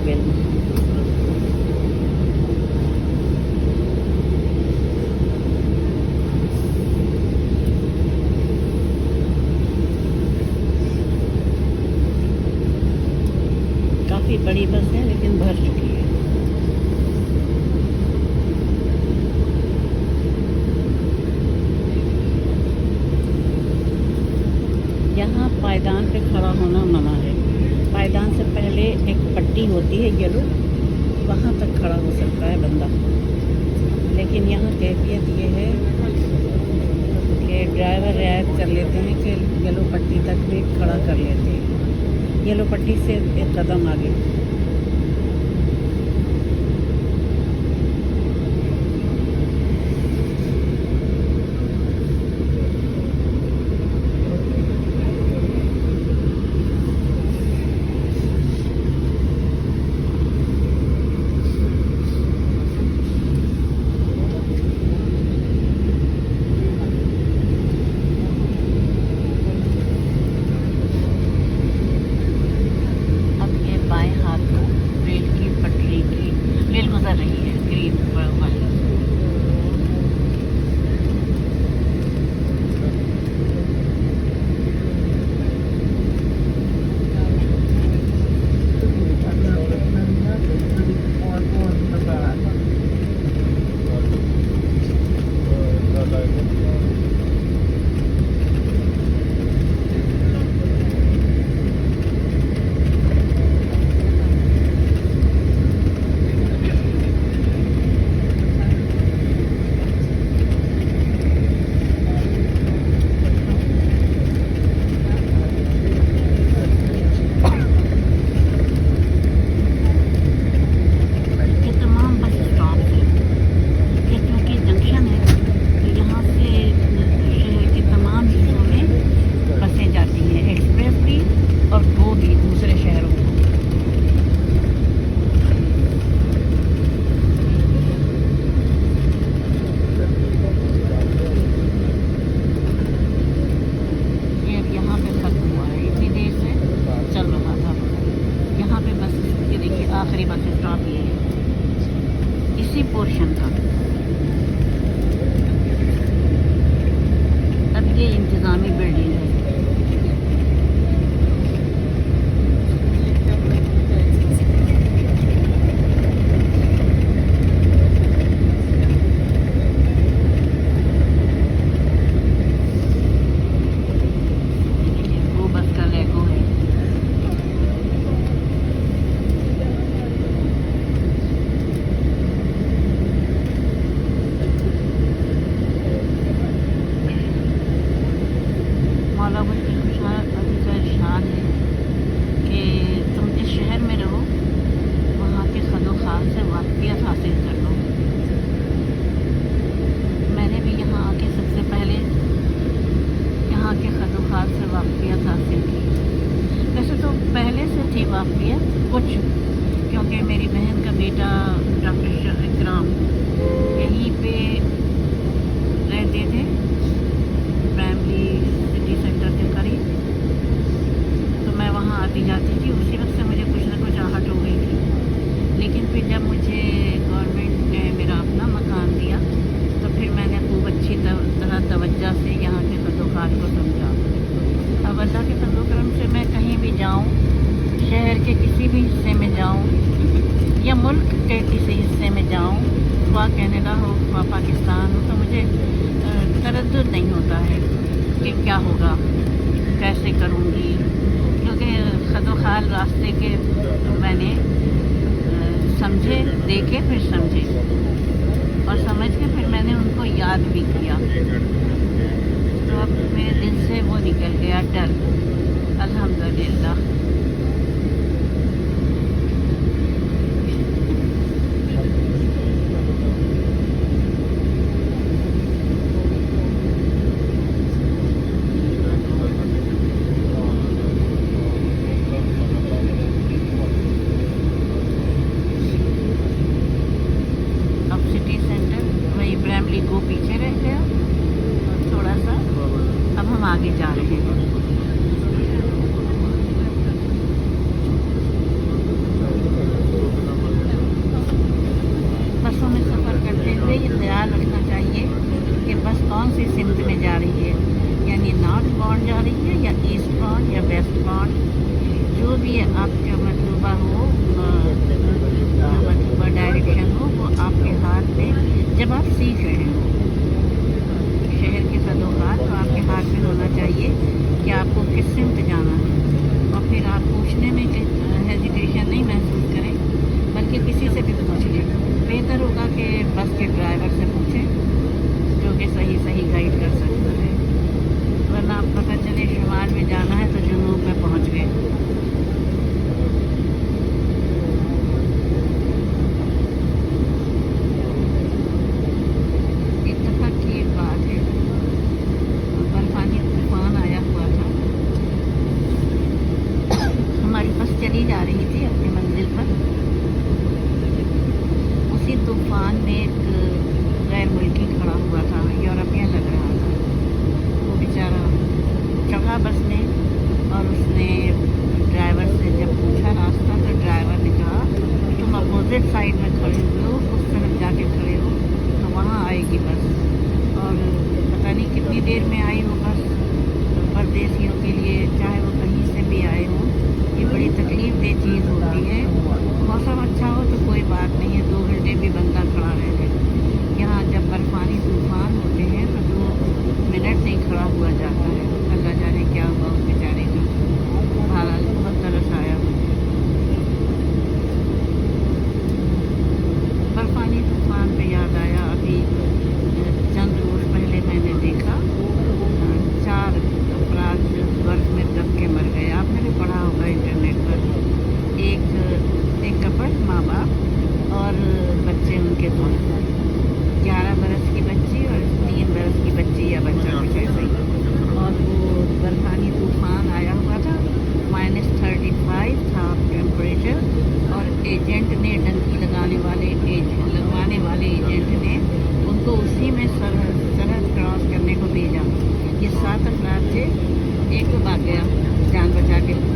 even. काफ़ी बड़ी बस है, लेकिन भर चुकी है यहाँ पायदान पे खड़ा होना मना पट्टी होती है येलो, वहाँ तक खड़ा हो सकता है बंदा। लेकिन यहाँ कैफियत ये है कि ड्राइवर रियायत कर लेते हैं कि येलो पट्टी तक भी खड़ा कर लेते हैं। येलो पट्टी से एक कदम आगे। आखिरी बस स्टॉप ये है। इसी पोर्शन का अब ये इंतज़ामी बिल्डिंग है ये वो बस का लेगो है मौला मुझे खुशहाल अभी का इरशाद है कि तुम जिस शहर में रहो वहाँ के खदो खाल से वाकफियत हासिल कर लो मैंने भी यहाँ आके सबसे पहले यहाँ के खदो खाल से वाकफियत हासिल की वैसे तो पहले से कुछ? क्योंकि मेरी बहन का बेटा डॉक्टर इकराम यहीं पे रहते थे प्राइमरी सिटी सेंटर के करीब तो मैं वहाँ आती जाती थी उसी वक्त से मुझे कुछ ना कुछ आहट हो गई थी लेकिन फिर जब मुझे गवर्नमेंट ने मेरा अपना मकान दिया तो फिर मैंने खूब अच्छी त- तरह तवज्जो से यहाँ के खदोखात को समझा अब अल्लाह के फजल करम से मैं कहीं भी जाऊँ शहर के किसी भी हिस्से में जाऊँ, या मुल्क के किसी हिस्से में जाऊँ वह, कनाडा हो, वह, पाकिस्तान हो तो मुझे तरद नहीं होता है कि क्या होगा, कैसे करूँगी। क्योंकि खदो खाल रास्ते के मैंने समझे, देखे, फिर समझे। और समझ के फिर मैंने उनको याद भी किया। तो अब मेरे दिल से वो निकल गया डर। अल्हम्दुलिल्लाह अब सिटी सेंटर वही को पीछे गया और थोड़ा सा अब हम आगे जा रहे हैं। बसों में सफ़र करते हुए ये ख्याल रखना चाहिए कि बस कौन सी सिमत में जा रही है। यानी नॉर्थ बाउंड जा रही है या ईस्ट बाउंड या वेस्ट बाउंड जो भी आपका मतलब हो मंसूबा डायरेक्शन हो, वो आपके हाथ में जब आप सीख रहे हैं, शहर के सदोकार तो आपके हाथ में होना चाहिए कि आपको किस सिमत जाना है और फिर आप पूछने में हेजिटेशन नहीं महसूस करें बल्कि किसी से भी पूछ लें बेहतर होगा कि बस के ड्राइवर से पूछें जो कि सही सही गाइड कर सकता है वरना आप पता चले शुमाल में जाना है तो जुनूब में पहुँच गए एक दफ़ा की एक बात है बर्फानी तूफ़ान आया हुआ था चली जा रही थी अपनी मंजिल पर। उसी तूफ़ान में एक गैर मुल्की खड़ा हुआ था, यूरोपियन लग रहा था। वो बेचारा चढ़ा बस में और उसने ड्राइवर से जब पूछा रास्ता तो ड्राइवर ने कहा, तुम अपोजिट साइड में खड़े हुए हो, उस तरफ़ जाके खड़े हो तो वहाँ आएगी बस। और पता नहीं कितनी देर में आई वो बस। परदेशियों के लिए चाहे वो से भी आए हों। ये बड़ी तकलीफ़ दे चीज़ होती है। मौसम अच्छा हो तो कोई बात नहीं है, दो घंटे भी बंदा खड़ा रह जाए यहाँ जब बर्फानी तूफ़ान होते हैं तो दो मिनट नहीं खड़ा हुआ जाता है अल्लाह जाने क्या हुआ उस बेचारे का बहरहाल बहुत तरस आया बर्फानी तूफ़ान पे याद आया अभी चंद रोज पहले मैंने देखा अ, चार अपराध बर्फ़ में दब के मर गए आपने भी पढ़ा होगा इंटरनेट पर एक एक कपल माँ बाप और बच्चे उनके दो ग्यारह बरस की बच्ची और तीन बरस की बच्ची या बच्चा कुछ ऐसे ही और वो बर्फानी तूफ़ान आया हुआ था माइनस थर्टी फाइव था टेम्परेचर और एजेंट ने डंकी लगाने वाले एजेंट लगवाने वाले एजेंट ने उनको उसी में सरहद सरहद क्रॉस करने को भेजा ये सात अफराद थे एक तो भाग गया जान बचा के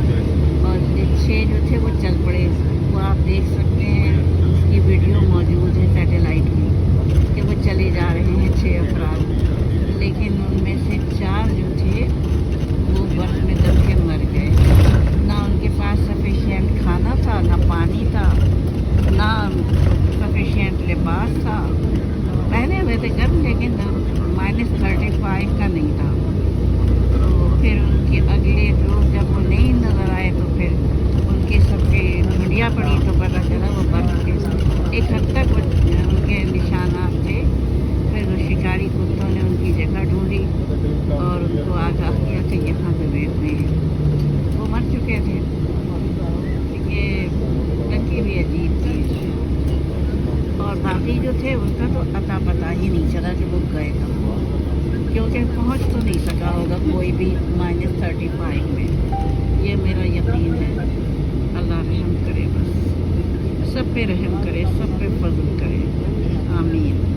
और छः जो थे वो चल पड़े। वो आप देख सकते हैं उसकी वीडियो मौजूद है सैटेलाइट में कि वो चले जा रहे हैं छः अफराद लेकिन उनमें से चार जो थे वो बर्फ़ में दब के मर गए ना उनके पास सफिशिएंट खाना था ना पानी था ना सफिशिएंट लिबास था पहने हुए थे गर्म लेकिन माइनस थर्टी फाइव का नहीं था तो फिर उनके अगले रोज जब वो नहीं नज़र आए तो फिर उनके सबके ढूंढिया पता चला वो बर्फ़ के एक हद तक उनके निशानात थे। फिर शिकारी कुत्तों ने उनकी जगह ढूंढी और उनको आगाह किया कि यहाँ दबे हुए हैं। वो मर चुके थे। ये लड़की भी अजीब थी। और बाकी जो थे, उनका तो अता पता ही नहीं चला कि वो गए कब क्योंकि पहुँच तो नहीं सका होगा कोई भी माइनस थर्टी फाइव में। ये मेरा यकीन है। अल्लाह रहम करे बस। सब पे रहम करे सब पे फजल करे। आमीन।